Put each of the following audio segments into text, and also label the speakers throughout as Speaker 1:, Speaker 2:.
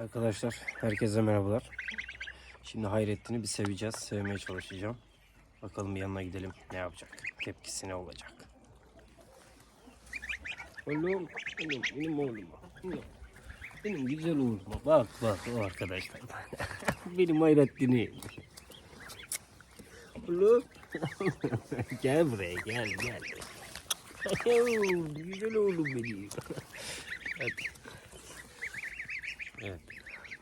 Speaker 1: Arkadaşlar herkese merhabalar. Şimdi Hayrettin'i bir seveceğiz. Sevmeye çalışacağım. Bakalım bir yanına gidelim. Ne yapacak? Tepkisi ne olacak? Oğlum benim, benim oğlum. Benim, güzel oğlum. Bak bak o arkadaşlar. benim Hayrettin'i. Oğlum. gel buraya gel gel. güzel oğlum benim. Hadi. Evet.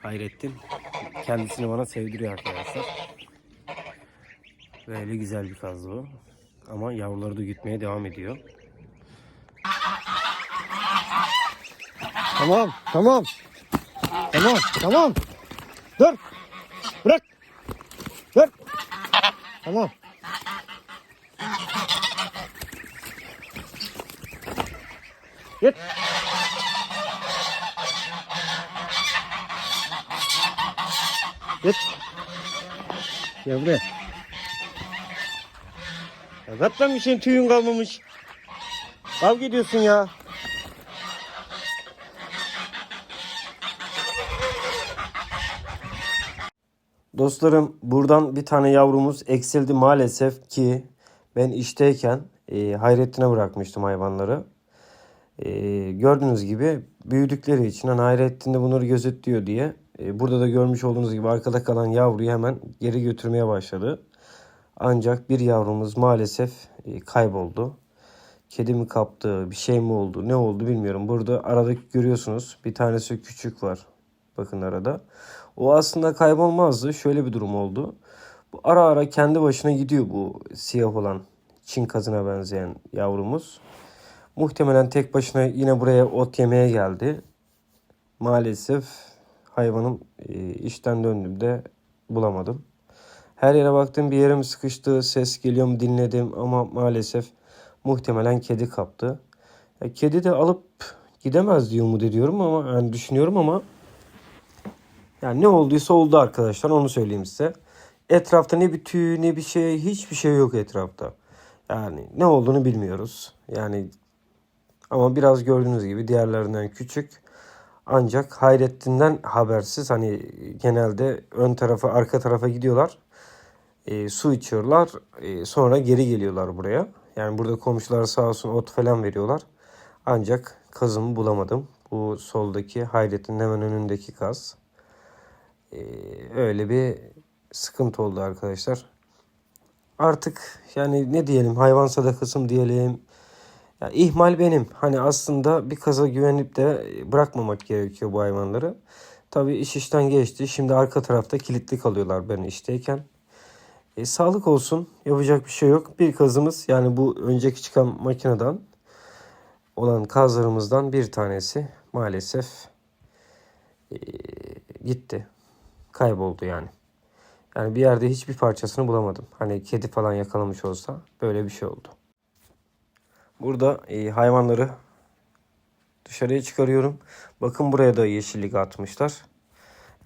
Speaker 1: Hayrettin kendisini bana sevdiriyor arkadaşlar. Böyle güzel bir kaz bu. Ama yavruları da gütmeye devam ediyor.
Speaker 2: Tamam, tamam. Tamam, tamam. Dur. Bırak. Dur. Tamam. Git. Git. Gel buraya. Ya zaten bir şeyin tüyün kalmamış. Kavga ediyorsun ya.
Speaker 1: Dostlarım buradan bir tane yavrumuz eksildi maalesef ki ben işteyken e, Hayrettin'e bırakmıştım hayvanları. E, gördüğünüz gibi büyüdükleri için hani Hayrettin de bunları gözetliyor diye burada da görmüş olduğunuz gibi arkada kalan yavruyu hemen geri götürmeye başladı. Ancak bir yavrumuz maalesef e, kayboldu. Kedi mi kaptı, bir şey mi oldu, ne oldu bilmiyorum. Burada arada görüyorsunuz bir tanesi küçük var. Bakın arada. O aslında kaybolmazdı. Şöyle bir durum oldu. Bu ara ara kendi başına gidiyor bu siyah olan Çin kazına benzeyen yavrumuz. Muhtemelen tek başına yine buraya ot yemeye geldi. Maalesef hayvanım e, işten döndüğümde bulamadım. Her yere baktım bir yerim sıkıştı, ses geliyor mu dinledim ama maalesef muhtemelen kedi kaptı. Ya kedi de alıp gidemez diye umut ediyorum ama yani düşünüyorum ama yani ne olduysa oldu arkadaşlar onu söyleyeyim size. Etrafta ne bir tüy ne bir şey hiçbir şey yok etrafta. Yani ne olduğunu bilmiyoruz. Yani ama biraz gördüğünüz gibi diğerlerinden küçük. Ancak Hayrettin'den habersiz hani genelde ön tarafa arka tarafa gidiyorlar. E, su içiyorlar. E, sonra geri geliyorlar buraya. Yani burada komşular sağ olsun ot falan veriyorlar. Ancak kazımı bulamadım. Bu soldaki Hayrettin'in hemen önündeki kaz. Ee, öyle bir sıkıntı oldu arkadaşlar. Artık yani ne diyelim hayvan sadakası mı diyelim. Ya ihmal benim. Hani aslında bir kaza güvenip de bırakmamak gerekiyor bu hayvanları. Tabii iş işten geçti. Şimdi arka tarafta kilitli kalıyorlar ben işteyken. E, sağlık olsun. Yapacak bir şey yok. Bir kazımız yani bu önceki çıkan makineden olan kazlarımızdan bir tanesi maalesef e, gitti kayboldu yani. Yani bir yerde hiçbir parçasını bulamadım. Hani kedi falan yakalamış olsa böyle bir şey oldu. Burada e, hayvanları dışarıya çıkarıyorum. Bakın buraya da yeşillik atmışlar.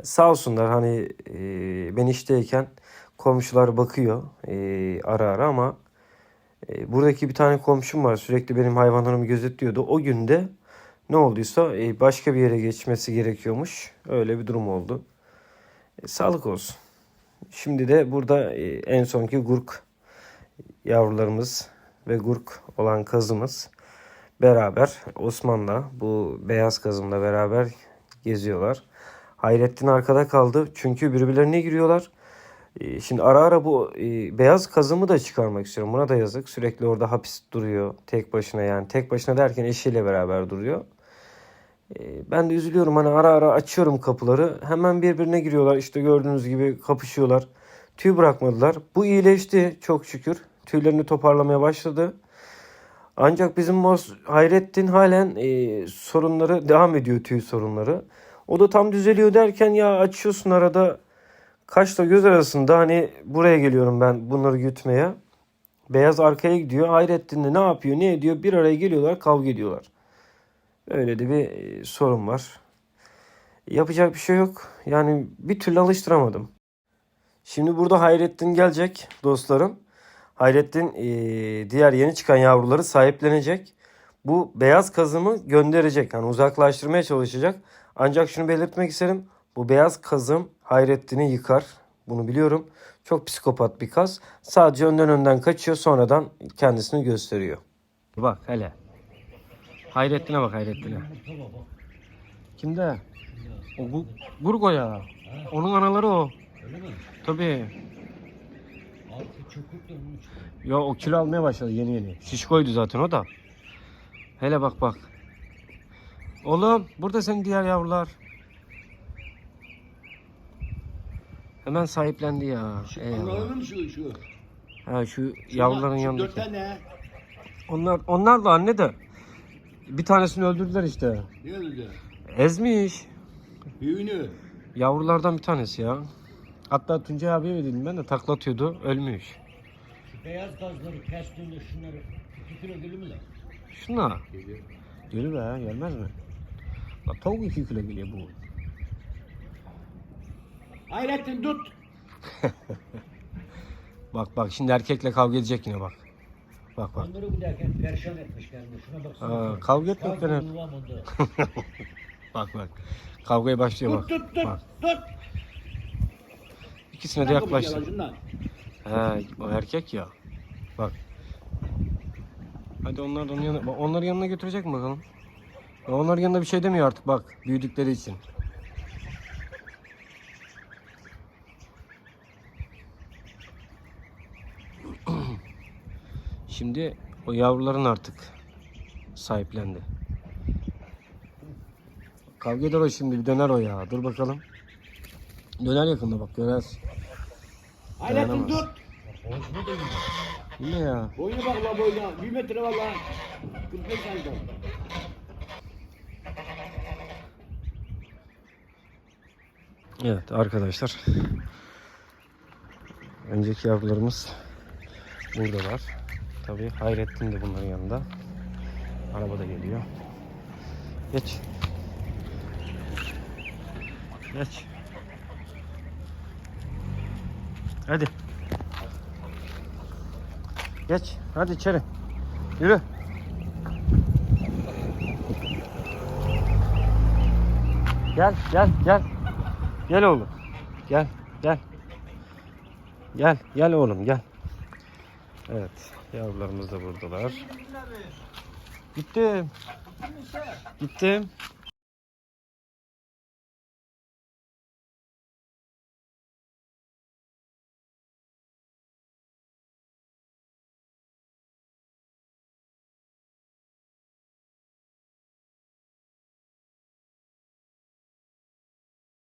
Speaker 1: Sağ olsunlar hani e, ben işteyken komşular bakıyor e, ara ara ama e, buradaki bir tane komşum var sürekli benim hayvanlarımı gözetliyordu. O günde ne olduysa e, başka bir yere geçmesi gerekiyormuş. Öyle bir durum oldu. E, sağlık olsun. Şimdi de burada e, en sonki gurk yavrularımız ve gurk olan kazımız beraber Osman'la bu beyaz kazımla beraber geziyorlar. Hayrettin arkada kaldı çünkü birbirlerine giriyorlar. E, Şimdi ara ara bu e, beyaz kazımı da çıkarmak istiyorum. Buna da yazık. Sürekli orada hapis duruyor. Tek başına yani. Tek başına derken eşiyle beraber duruyor. Ee, Ben de üzülüyorum hani ara ara açıyorum kapıları. Hemen birbirine giriyorlar. İşte gördüğünüz gibi kapışıyorlar. Tüy bırakmadılar. Bu iyileşti çok şükür. Tüylerini toparlamaya başladı. Ancak bizim Mos Hayrettin halen e, sorunları devam ediyor tüy sorunları. O da tam düzeliyor derken ya açıyorsun arada kaşla göz arasında hani buraya geliyorum ben bunları gütmeye. Beyaz arkaya gidiyor. Hayrettin de ne yapıyor ne ediyor bir araya geliyorlar kavga ediyorlar. Öyle de bir e, sorun var. Yapacak bir şey yok. Yani bir türlü alıştıramadım. Şimdi burada Hayrettin gelecek dostlarım. Hayrettin e, diğer yeni çıkan yavruları sahiplenecek. Bu beyaz kazımı gönderecek. Yani uzaklaştırmaya çalışacak. Ancak şunu belirtmek isterim. Bu beyaz kazım Hayrettin'i yıkar. Bunu biliyorum. Çok psikopat bir kaz. Sadece önden önden kaçıyor sonradan kendisini gösteriyor. Bak hele. Hayrettin'e bak Hayrettin'e. Kimde? O Gu- Gurgo ya. Onun anaları o.
Speaker 3: Öyle mi?
Speaker 1: Tabii.
Speaker 3: Dönmüş.
Speaker 1: Ya o kilo almaya başladı yeni yeni. Şişkoydu zaten o da. Hele bak bak. Oğlum burada senin diğer yavrular. Hemen sahiplendi ya. Eyvallah.
Speaker 3: Anladın mı şu şu?
Speaker 1: Ha şu yavruların
Speaker 3: şu
Speaker 1: yanındaki.
Speaker 3: Dört tane.
Speaker 1: Onlar onlar da anne de. Bir tanesini öldürdüler işte.
Speaker 3: Ne öldü?
Speaker 1: Ezmiş.
Speaker 3: Büyüğünü.
Speaker 1: Yavrulardan bir tanesi ya. Hatta Tuncay abiye dedim ben de taklatıyordu. Ölmüş.
Speaker 3: Şu beyaz gazları kestiğinde şunları iki kilo gelir mi lan?
Speaker 1: Şuna.
Speaker 3: Gelir.
Speaker 1: Gelir be gelmez mi? Bak tavuk 2 kilo geliyor bu.
Speaker 3: Hayrettin tut.
Speaker 1: Bak bak şimdi erkekle kavga edecek yine bak. Bak bak.
Speaker 3: Onları bu derken perişan etmişler. Şuna baksana.
Speaker 1: Aa, kavga etmek
Speaker 3: Kavga
Speaker 1: denen.
Speaker 3: bulamadı.
Speaker 1: Bak bak. Kavgaya başlıyor bak.
Speaker 3: Tut tut tut.
Speaker 1: Bak.
Speaker 3: Tut.
Speaker 1: İkisine de yaklaştı. He o erkek ya. Bak. Hadi onlar da onun yanına. Onların yanına götürecek mi bakalım? Ya Onların yanında bir şey demiyor artık bak. Büyüdükleri için. Şimdi o yavruların artık sahiplendi. Kavga eder o şimdi bir döner o ya. Dur bakalım. Döner yakında bak görersin. Dayanamaz.
Speaker 3: tut.
Speaker 1: Ne ya?
Speaker 3: Boyuna bak la boyuna. Bir metre var lan. 45 santim.
Speaker 1: Evet arkadaşlar. Önceki yavrularımız buradalar. Tabii Hayrettin de bunların yanında. Araba da geliyor. Geç. Geç. Hadi. Geç. Hadi içeri. Yürü. Gel, gel, gel. Gel oğlum. Gel, gel. Gel, gel oğlum gel. Evet, yavrularımız da buradalar. Gittim. Gittim.